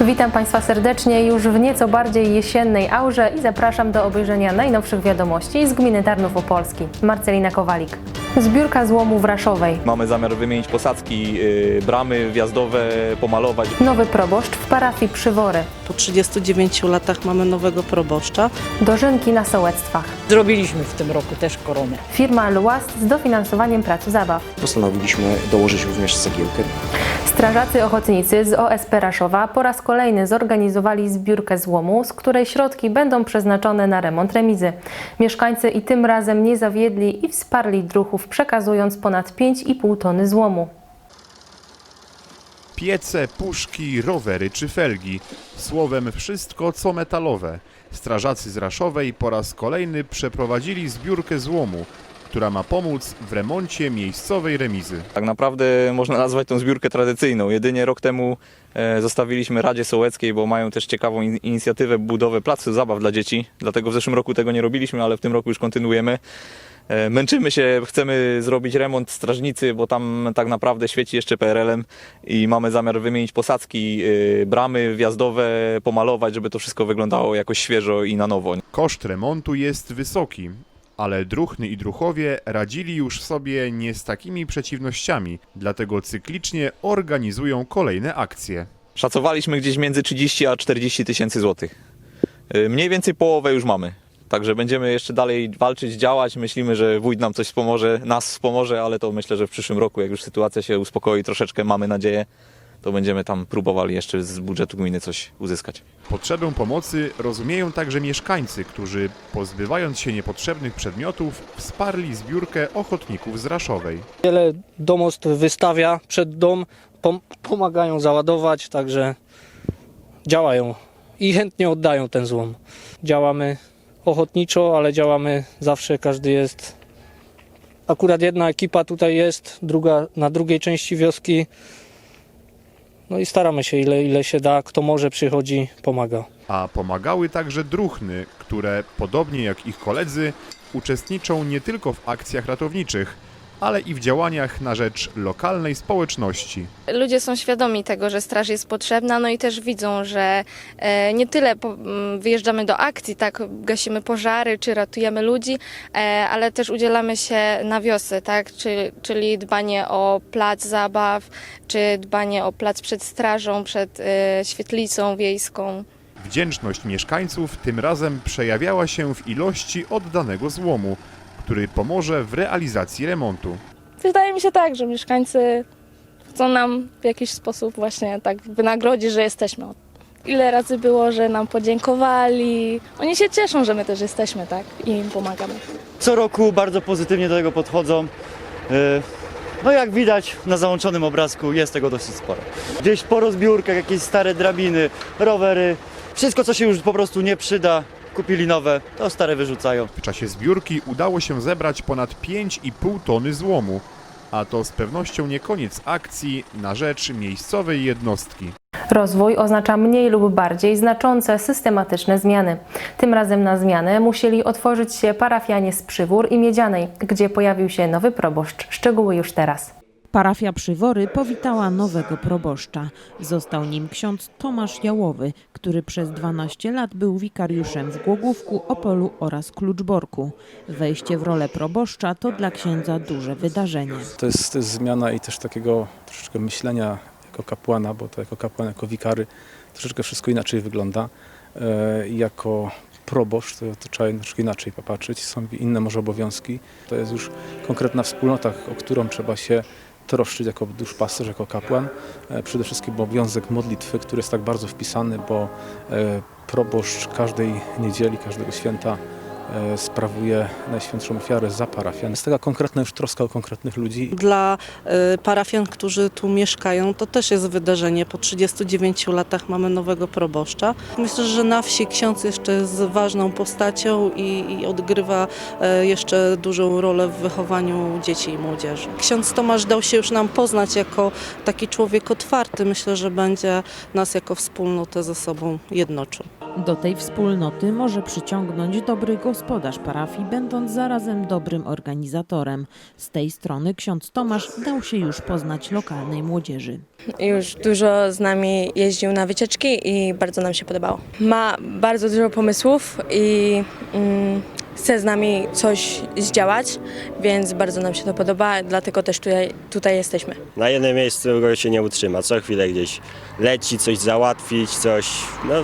Witam Państwa serdecznie już w nieco bardziej jesiennej aurze i zapraszam do obejrzenia najnowszych wiadomości z gminy Tarnów Opolski. Marcelina Kowalik. Zbiórka złomu w Raszowej. Mamy zamiar wymienić posadzki, y, bramy wjazdowe, pomalować. Nowy proboszcz w parafii Przywory. Po 39 latach mamy nowego proboszcza. Dożynki na sołectwach. Zrobiliśmy w tym roku też koronę. Firma Luast z dofinansowaniem prac zabaw. Postanowiliśmy dołożyć również cegiełkę. Strażacy ochotnicy z OSP Raszowa po raz kolejny zorganizowali zbiórkę złomu, z której środki będą przeznaczone na remont remizy. Mieszkańcy i tym razem nie zawiedli i wsparli druhów, przekazując ponad 5,5 tony złomu. Piece, puszki, rowery czy felgi. Słowem wszystko co metalowe. Strażacy z Raszowej po raz kolejny przeprowadzili zbiórkę złomu, która ma pomóc w remoncie miejscowej remizy. Tak naprawdę można nazwać tą zbiórkę tradycyjną. Jedynie rok temu e, zostawiliśmy Radzie Sołeckiej, bo mają też ciekawą in- inicjatywę budowy placu zabaw dla dzieci. Dlatego w zeszłym roku tego nie robiliśmy, ale w tym roku już kontynuujemy. E, Męczymy się, chcemy zrobić remont strażnicy, bo tam tak naprawdę świeci jeszcze PRL-em i mamy zamiar wymienić posadzki, y, bramy wjazdowe, pomalować, żeby to wszystko wyglądało jakoś świeżo i na nowo. Koszt remontu jest wysoki, ale druhny i druchowie radzili już sobie nie z takimi przeciwnościami, dlatego cyklicznie organizują kolejne akcje. Szacowaliśmy gdzieś między 30 a 40 tysięcy złotych. Y, Mniej więcej połowę już mamy. Także będziemy jeszcze dalej walczyć, działać. Myślimy, że wójt nam coś wspomoże, nas wspomoże, ale to myślę, że w przyszłym roku, jak już sytuacja się uspokoi troszeczkę, mamy nadzieję, to będziemy tam próbowali jeszcze z budżetu gminy coś uzyskać. Potrzebę pomocy rozumieją także mieszkańcy, którzy pozbywając się niepotrzebnych przedmiotów wsparli zbiórkę ochotników z Raszowej. Wiele domostw wystawia przed dom, pom- pomagają załadować, także działają i chętnie oddają ten złom. Działamy ochotniczo, ale działamy zawsze, każdy jest. Akurat jedna ekipa tutaj jest, druga na drugiej części wioski. No i staramy się ile, ile się da, kto może przychodzi, pomaga. A pomagały także druhny, które, podobnie jak ich koledzy, uczestniczą nie tylko w akcjach ratowniczych, ale i w działaniach na rzecz lokalnej społeczności. Ludzie są świadomi tego, że straż jest potrzebna, no i też widzą, że e, nie tyle wyjeżdżamy do akcji, tak, gasimy pożary czy ratujemy ludzi, e, ale też udzielamy się na wiosce, tak, czy, czyli dbanie o plac zabaw, czy dbanie o plac przed strażą, przed e, świetlicą wiejską. Wdzięczność mieszkańców tym razem przejawiała się w ilości oddanego złomu, który pomoże w realizacji remontu. Wydaje mi się tak, że mieszkańcy chcą nam w jakiś sposób właśnie tak wynagrodzić, że jesteśmy. Ile razy było, że nam podziękowali. Oni się cieszą, że my też jesteśmy, tak? I im pomagamy. co roku bardzo pozytywnie do tego podchodzą. Yy, No jak widać na załączonym obrazku jest tego dosyć sporo. Gdzieś po rozbiórkach jakieś stare drabiny, rowery, wszystko co się już po prostu nie przyda, kupili nowe, to stare wyrzucają. W czasie zbiórki udało się zebrać ponad 5,5 tony złomu, a to z pewnością nie koniec akcji na rzecz miejscowej jednostki. Rozwój oznacza mniej lub bardziej znaczące systematyczne zmiany. Tym razem na zmianę musieli otworzyć się parafianie z Przywór i Miedzianej, gdzie pojawił się nowy proboszcz. Szczegóły już teraz. Parafia Przywory powitała nowego proboszcza. Został nim ksiądz Tomasz Jałowy, który przez 12 lat był wikariuszem w Głogówku, Opolu oraz Kluczborku. Wejście w rolę proboszcza to dla księdza duże wydarzenie. To jest, to jest zmiana i też takiego troszeczkę myślenia jako kapłana, bo to jako kapłan, jako wikary troszeczkę wszystko inaczej wygląda. E, jako proboszcz to, to trzeba troszkę inaczej popatrzeć, są inne może obowiązki. To jest już konkretna wspólnota, o którą trzeba się troszczyć jako duszpasterz, jako kapłan. E, przede wszystkim obowiązek modlitwy, który jest tak bardzo wpisany, bo e, proboszcz każdej niedzieli, każdego święta sprawuje Najświętszą ofiarę za parafian. Jest taka konkretna już troska o konkretnych ludzi. Dla y, parafian, którzy tu mieszkają, to też jest wydarzenie. Po 39 latach mamy nowego proboszcza. Myślę, że na wsi ksiądz jeszcze jest ważną postacią i, i odgrywa e, jeszcze dużą rolę w wychowaniu dzieci i młodzieży. Ksiądz Tomasz dał się już nam poznać jako taki człowiek otwarty. Myślę, że będzie nas jako wspólnotę ze sobą jednoczył. Do tej wspólnoty może przyciągnąć dobry gospodarz parafii, będąc zarazem dobrym organizatorem. Z tej strony ksiądz Tomasz dał się już poznać lokalnej młodzieży. Już dużo z nami jeździł na wycieczki i bardzo nam się podobało. Ma bardzo dużo pomysłów i mm, chce z nami coś zdziałać, więc bardzo nam się to podoba, dlatego też tutaj, tutaj jesteśmy. Na jednym miejscu go się nie utrzyma. Co chwilę gdzieś leci, coś załatwić, coś. No,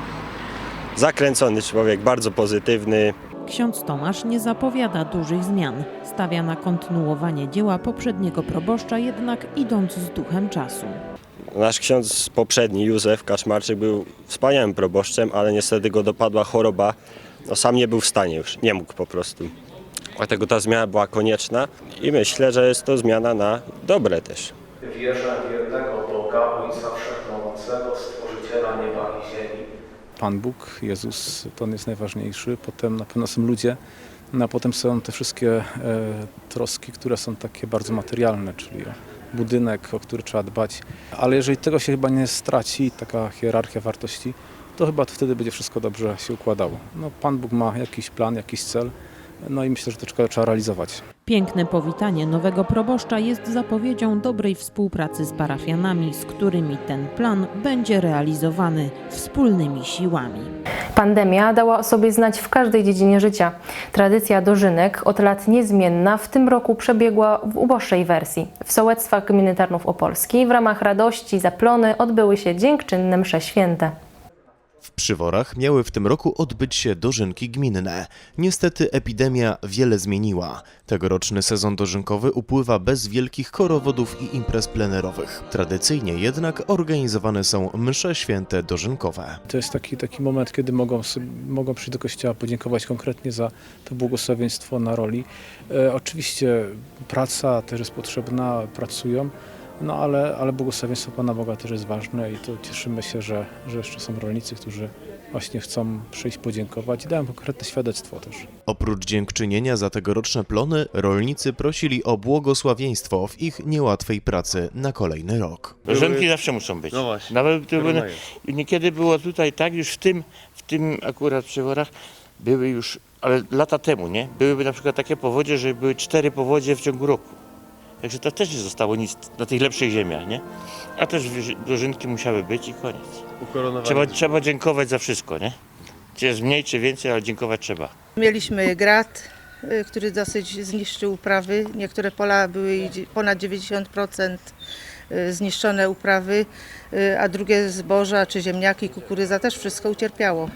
zakręcony człowiek, bardzo pozytywny. Ksiądz Tomasz nie zapowiada dużych zmian. Stawia na kontynuowanie dzieła poprzedniego proboszcza, jednak idąc z duchem czasu. Nasz ksiądz poprzedni, Józef Kaczmarczyk, był wspaniałym proboszczem, ale niestety go dopadła choroba. No, sam nie był w stanie już, nie mógł po prostu. Dlatego ta zmiana była konieczna i myślę, że jest to zmiana na dobre też. Wierzę w jednego Boga, Ojca Pan Bóg, Jezus, to on jest najważniejszy. Potem na pewno są ludzie, no a potem są te wszystkie e, troski, które są takie bardzo materialne, czyli budynek, o który trzeba dbać. Ale jeżeli tego się chyba nie straci, taka hierarchia wartości, to chyba wtedy będzie wszystko dobrze się układało. No, Pan Bóg ma jakiś plan, jakiś cel, no i myślę, że to trzeba realizować. Piękne powitanie nowego proboszcza jest zapowiedzią dobrej współpracy z parafianami, z którymi ten plan będzie realizowany wspólnymi siłami. Pandemia dała o sobie znać w każdej dziedzinie życia. Tradycja dożynek, od lat niezmienna, w tym roku przebiegła w uboższej wersji. W sołectwach gminy Tarnów Opolski w ramach radości zaplony odbyły się dziękczynne msze święte. W Przyworach miały w tym roku odbyć się dożynki gminne. Niestety epidemia wiele zmieniła. Tegoroczny sezon dożynkowy upływa bez wielkich korowodów i imprez plenerowych. Tradycyjnie jednak organizowane są msze święte dożynkowe. To jest taki, taki moment, kiedy mogą, mogą przyjść do kościoła, podziękować konkretnie za to błogosławieństwo na roli. E, oczywiście praca też jest potrzebna, pracują, no ale, ale błogosławieństwo Pana Boga też jest ważne i to cieszymy się, że, że jeszcze są rolnicy, którzy właśnie chcą przyjść podziękować i dają konkretne świadectwo też. Oprócz dziękczynienia za tegoroczne plony, rolnicy prosili o błogosławieństwo w ich niełatwej pracy na kolejny rok. Dożynki zawsze muszą być. No właśnie. Nawet były, niekiedy było tutaj tak, już w tym, w tym akurat przyworach były już, ale lata temu, nie? Byłyby na przykład takie powodzie, że były cztery powodzie w ciągu roku. Także to też nie zostało nic na tych lepszych ziemiach, nie? A też dożynki musiały być i koniec. Trzeba, trzeba dziękować za wszystko, nie? Czy jest mniej, czy więcej, ale dziękować trzeba. Mieliśmy grad, y, który dosyć zniszczył uprawy. Niektóre pola były ponad 90% y, zniszczone uprawy, y, a drugie zboża czy ziemniaki, kukurydza też wszystko ucierpiało.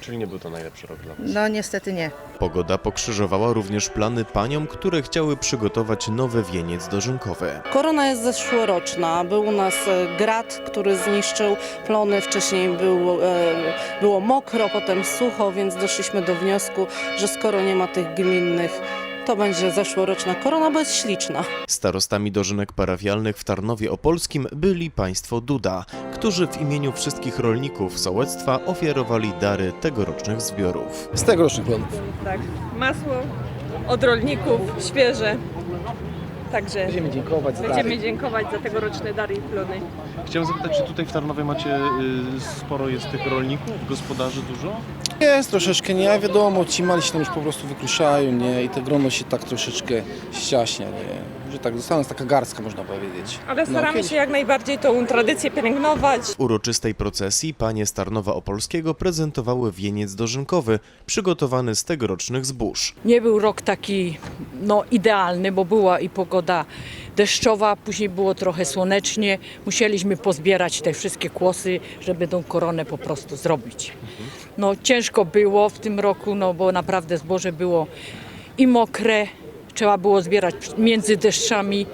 Czyli nie był to najlepszy rok dla No niestety nie. Pogoda pokrzyżowała również plany paniom, które chciały przygotować nowy wieniec dożynkowy. Korona jest zeszłoroczna. Był u nas e, grad, który zniszczył plony. Wcześniej był, e, było mokro, potem sucho, więc doszliśmy do wniosku, że skoro nie ma tych gminnych, to będzie zeszłoroczna korona, bo jest śliczna. Starostami dożynek parafialnych w Tarnowie Opolskim byli państwo Duda, którzy w imieniu wszystkich rolników sołectwa ofiarowali dary tegorocznych zbiorów. Z tegorocznych planów. Tak, masło od rolników, świeże. Także Będziemy dziękować za będziemy dziękować za tegoroczne dary i plony. Chciałem zapytać, czy tutaj w Tarnowie macie y, sporo jest tych rolników, gospodarzy dużo? Jest troszeczkę, nie wiadomo, ci mali się tam już po prostu wykluszają, nie, i to grono się tak troszeczkę ściaśnia, nie, że tak została nas taka garstka, można powiedzieć. Ale No, staramy kiedyś- się jak najbardziej tą tradycję pielęgnować. W uroczystej procesji panie z Tarnowa Opolskiego prezentowały wieniec dożynkowy, przygotowany z tegorocznych zbóż. Nie był rok taki no, idealny, bo była i pogoda deszczowa, później było trochę słonecznie. Musieliśmy pozbierać te wszystkie kłosy, żeby tą koronę po prostu zrobić. No ciężko było w tym roku, no bo naprawdę zboże było i mokre, trzeba było zbierać między deszczami,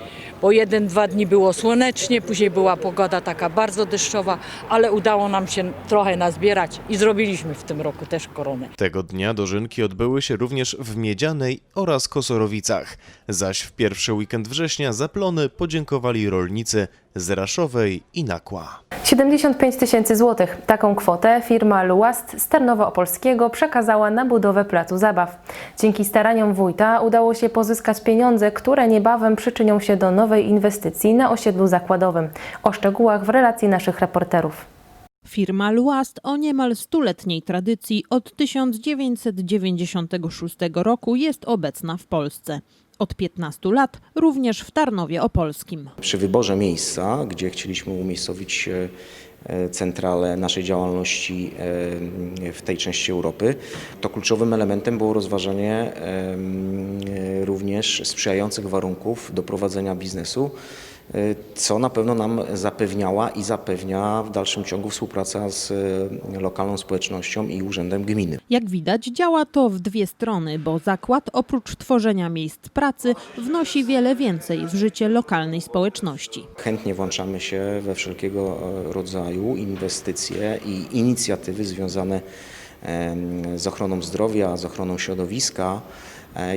bo jeden, dwa dni było słonecznie, później była pogoda taka bardzo deszczowa, ale udało nam się trochę nazbierać i zrobiliśmy w tym roku też koronę. Tego dnia dożynki odbyły się również w Miedzianej oraz Kosorowicach, zaś w pierwszy weekend września za plony podziękowali rolnicy z Raszowej i Nakła. 75 tysięcy złotych. Taką kwotę firma Luast z Tarnowa Opolskiego przekazała na budowę placu zabaw. Dzięki staraniom wójta udało się pozyskać pieniądze, które niebawem przyczynią się do nowej inwestycji na osiedlu zakładowym. O szczegółach w relacji naszych reporterów. Firma Luast o niemal stuletniej tradycji od 1996 roku jest obecna w Polsce. Od 15 lat również w Tarnowie Opolskim. Przy wyborze miejsca, gdzie chcieliśmy umiejscowić e, e, centralę naszej działalności e, w tej części Europy, to kluczowym elementem było rozważenie em, e, również sprzyjających warunków do prowadzenia biznesu, co na pewno nam zapewniała i zapewnia w dalszym ciągu współpraca z e, lokalną społecznością i urzędem gminy. Jak widać, działa to w dwie strony, bo zakład oprócz tworzenia miejsc pracy wnosi wiele więcej w życie lokalnej społeczności. Chętnie włączamy się we wszelkiego e, rodzaju inwestycje i inicjatywy związane z ochroną zdrowia, z ochroną środowiska,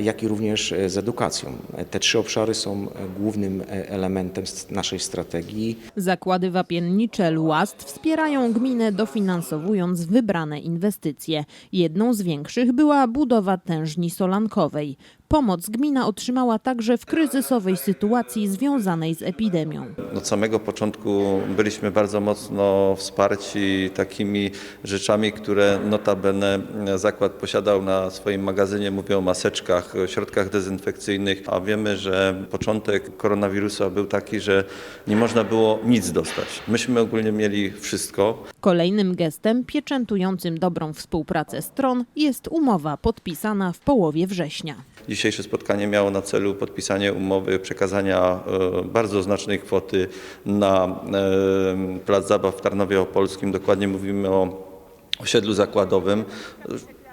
jak i również e, z edukacją. E, Te trzy obszary są e, głównym e, elementem naszej strategii. Zakłady wapiennicze Luast wspierają gminę dofinansowując wybrane inwestycje. Jedną z większych była budowa tężni solankowej. Pomoc gmina otrzymała także w kryzysowej sytuacji związanej z epidemią. Od samego początku byliśmy bardzo mocno wsparci takimi rzeczami, które notabene zakład posiadał na swoim magazynie. Mówię o maseczkach, o środkach dezynfekcyjnych, a wiemy, że początek koronawirusa był taki, że nie można było nic dostać. Myśmy ogólnie mieli wszystko. Kolejnym gestem pieczętującym dobrą współpracę stron jest umowa podpisana w połowie września. Dzisiejsze spotkanie miało na celu podpisanie umowy przekazania e, bardzo znacznej kwoty na e, plac zabaw w Tarnowie Opolskim. Dokładnie mówimy o osiedlu zakładowym.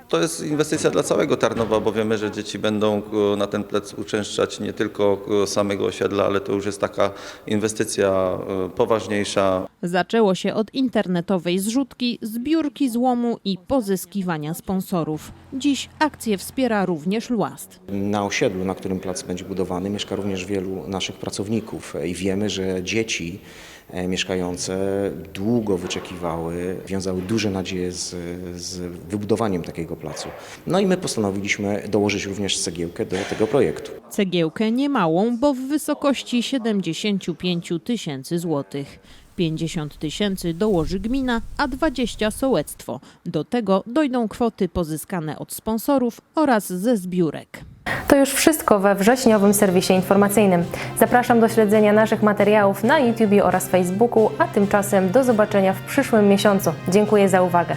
To jest inwestycja dla całego Tarnowa, bo wiemy, że dzieci będą e, na ten plec uczęszczać nie tylko e, samego osiedla, ale to już jest taka inwestycja e, poważniejsza. Zaczęło się od internetowej zrzutki, zbiórki złomu i pozyskiwania sponsorów. Dziś akcję wspiera również Luast. Na osiedlu, na którym plac będzie budowany, mieszka również wielu naszych pracowników i wiemy, że dzieci mieszkające długo wyczekiwały, wiązały duże nadzieje z, z wybudowaniem takiego placu. No i my postanowiliśmy dołożyć również cegiełkę do tego projektu. Cegiełkę niemałą, bo w wysokości 75 tysięcy złotych. 50 tysięcy dołoży gmina, a 20 sołectwo. Do tego dojdą kwoty pozyskane od sponsorów oraz ze zbiórek. To już wszystko we wrześniowym serwisie informacyjnym. Zapraszam do śledzenia naszych materiałów na YouTube oraz Facebooku, a tymczasem do zobaczenia w przyszłym miesiącu. Dziękuję za uwagę.